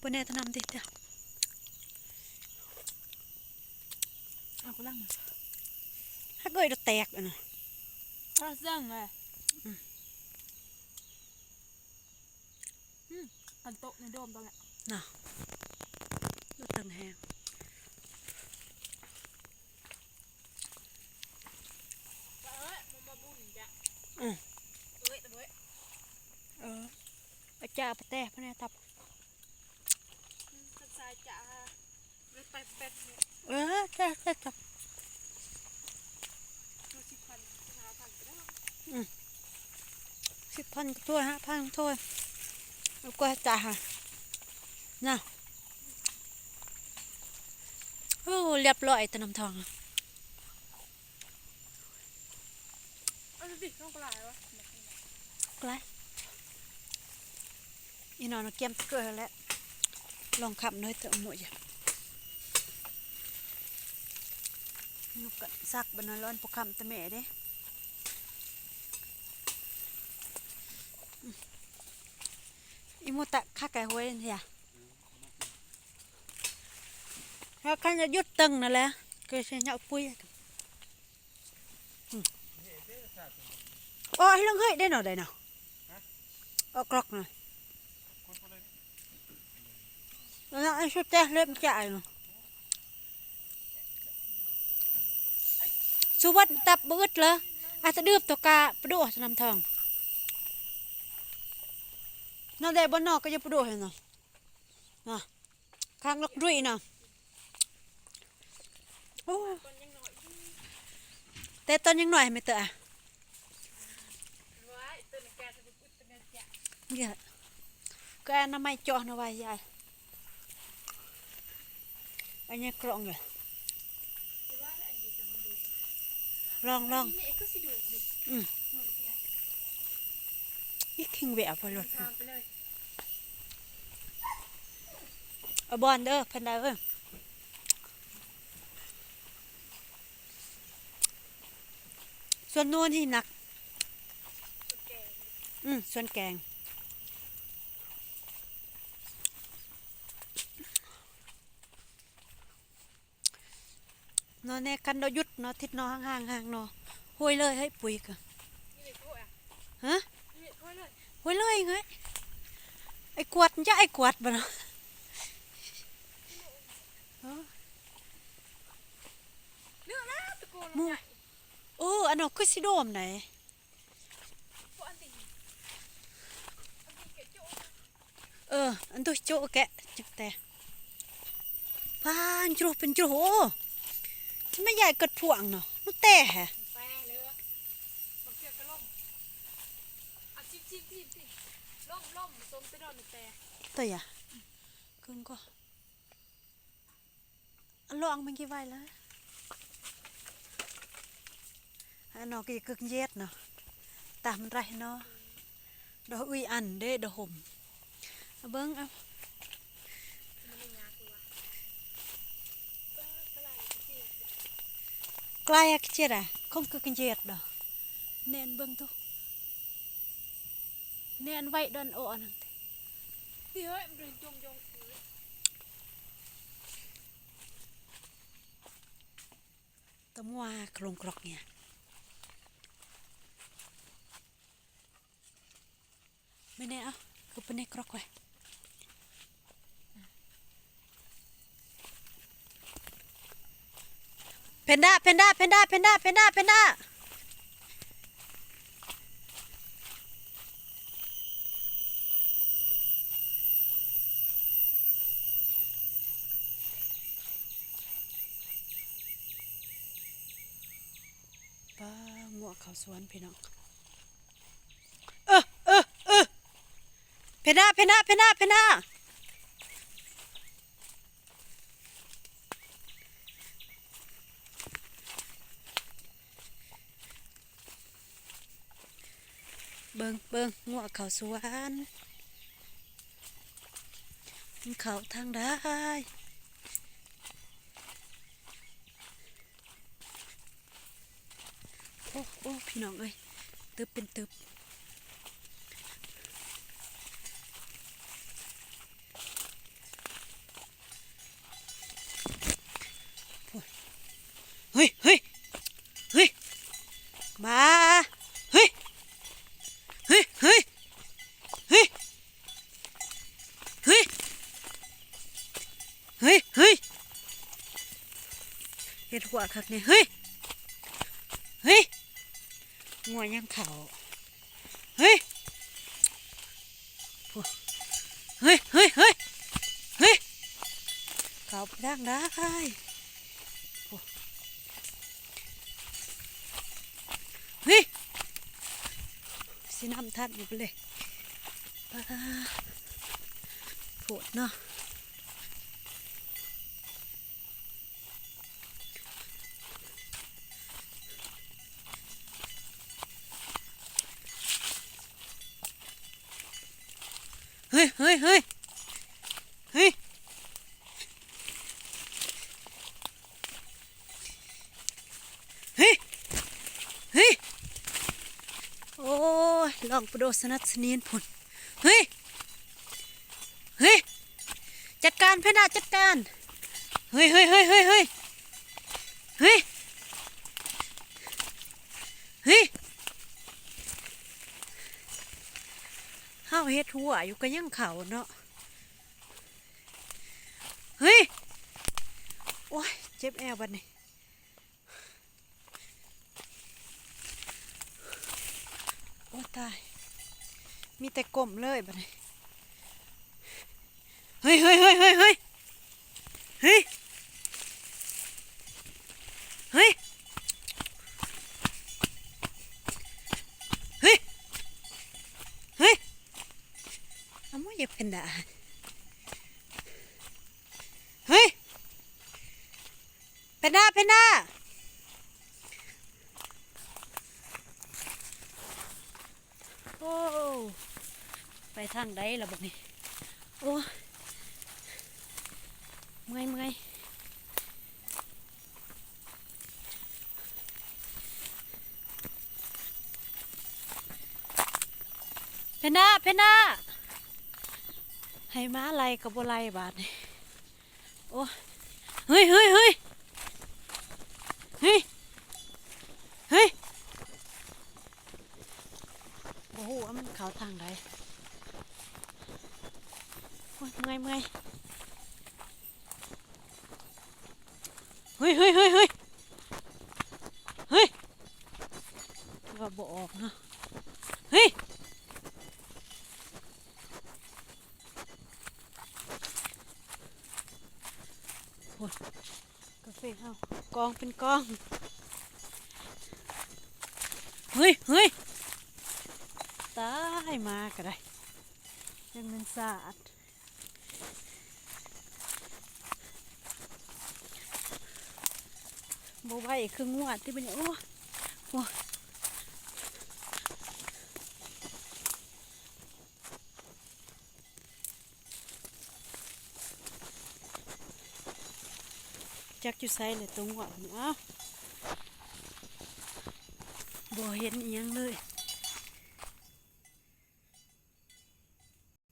ปนแน่ทนำดิเด้อเอากูลังถ้าเกยจะแตกอะนะถ้าเสื่องเลยอืมอันโต๊ะในโดมตรงเนี้ยน่ะรถตังแหงเอ้ยมันมาบุญจ้ะอืมเอ้ยแต่เว้ยเอออาจารย์ปะแต่ปะแน่ทับ ทักษายจ้ะ เลยไปเป็ดเนี่ยเออแท้แท้ทับสิบพันก็ถ้วยฮะพันถ้วยแล้วก็จ่ายค่ะน่ะโอ้เรียบร้อยตะน้ำทองอะเอาดิต้องกลายวะกลอีนอนเอาเกมเกลือแล้วลองขับน้อยเตอะหมดอย่าง นุกกันซักบรรร้อนปกคำตะแม่เด้อืมอีโมตะข้าไก่หวยเนี่อะถ้าขันจะยุดตึงนั่นแหละก็ใช้เหยาปุ้ยโอ้ยลงเฮ้ยได้หน่อยได้หน่อยเอากรอกหน่อยแล้วไอ้ชุดแจ้เล็บจ่ายเนาะ สุวัสดิ์ตับบืดเลยออาจะดืบตกาประดูสนำทองนั่นแหละบนนอกก็จะประดูเห็นเนาะนะข้างลักดุยเนาะแต่ตอนยังหน่อยไม่เตอะเนี่ยก็อนน้ำไม่จอนะไว้ยายอันนี้กรองเลย ลองลองนี่ก็สิดูดิอีกขิงแหวะไปรถเลยเอาบอลเด้อพันดาเอ้ยส่วนโน้นที่หนัก อืมส่วนแกง เนอนแน่กันเราหยุดเนาะทิศเนอห่างห่างๆห่างเนาะห้วยเลยให้ปุ๋ยกันนี่เลยกูอะฮะนี่กูเลยห้วยเลยไงไอ้กวดมันจะไอ้กวดบ่เนาะเออเนื้อนะตะโกนหมู่ใหญ่โอ้อันนั้นคือสิโดมไหนพวกอันติอันติเกจุเอออันตัวโจแกะจักแต่พานจุเป็นจุโอ้ ทำไม่ใหญ่เกิดพวงเนาะมันแต่ฮะตัวยะขึ้นแปรตัวอย่ากึ่งก็อลองมันกี่ไว้แล้วอันนอกี่กึ่งเย็ดเนาะตามมันไรเนาะดอกอุยอันเด้ดอกห่มเอาเบิ้งเอา Klaya kjera, kom ku kjera do. Nen bang tu. Nen vai don o anang te. Dia bring jong jong. Temua kelong kroknya. មែនទេអើគឺប៉ុណ្ណេះក្រកហ្នឹង เพนด้าเพนด้าเพนด้าเพนด้าเพนด้าเพนด้าป้าหมวกเขาสวนพี่น้องเออเออเออเพนด้าเพนด้าเพนด้าเพนด้า เบิงเบิงงัวเขาสวนเขาทางได้โอ้โอ้พี่น้องเอ้ยตึบเป็นตึบเฮ้ยเฮ้ยเฮ้ยมา ฮ็ดหัวคักเนี่ยเฮ้ย เฮ้ยงัวยังเขาเฮ้ยเฮ้ยเฮ้ยเฮ้ยเฮ้ยเขาไปดังได้เฮ้ยสิน้ำทัดอยู่ไปเลยปลาโผดเนาะ ฮ้ยเฮ้ยเฮ้ยเฮ้ยเฮ้ยเฮ้ยโอ้ยลองประโดดสนัดสนีนพุ่นเฮ้ยเฮ้ยจัดการเพนาจัดการเฮ้ยเฮ้ยเฮ้ยเฮ้ยเฮ้ยเฮ้ยเฮ้ย เฮ็ดหัวอยู่ก็ยังเขาเนาะเฮ้ยโอ้ยเจ็บแอวบัดนี้โอ้ตาย มีแต่กลมเลยบัดนี้เฮ้ยเฮ้ยเฮ้ยเฮ้ยเฮ้ยเฮ้ยเฮ้ยเฮ้ยเฮ้ย อา mo ya penda. Hey. Penda penda. โอ้ไปทางใดล่ะบักนี่โอ้เมื่อยเมื่อยเพนด้าเพนด้า ให้ม้าไล่กับบัไล่บาดนี่โอ้เฮ้ยเฮ้ยเฮ้ยเฮ้ยเฮ้ยโอ้โหว่ามันเขาทางใดโอ้ยเมื่อยเมื่อยเฮ้ยเฮ้ยเฮ้ยเฮ้ยเฮ้ยว่าบ่ออกเนาะเฮ้ย กาแฟเฮากองเป็นกอง เฮ้ยเฮ้ยตายมาก็ได้ ยังมันสะอาดบไหวคืองวดที่เป็นโอ้โอ้ จักอยู่ไซเลยตรงหัวนี่เอ้าบ่เห็นเอียงเลย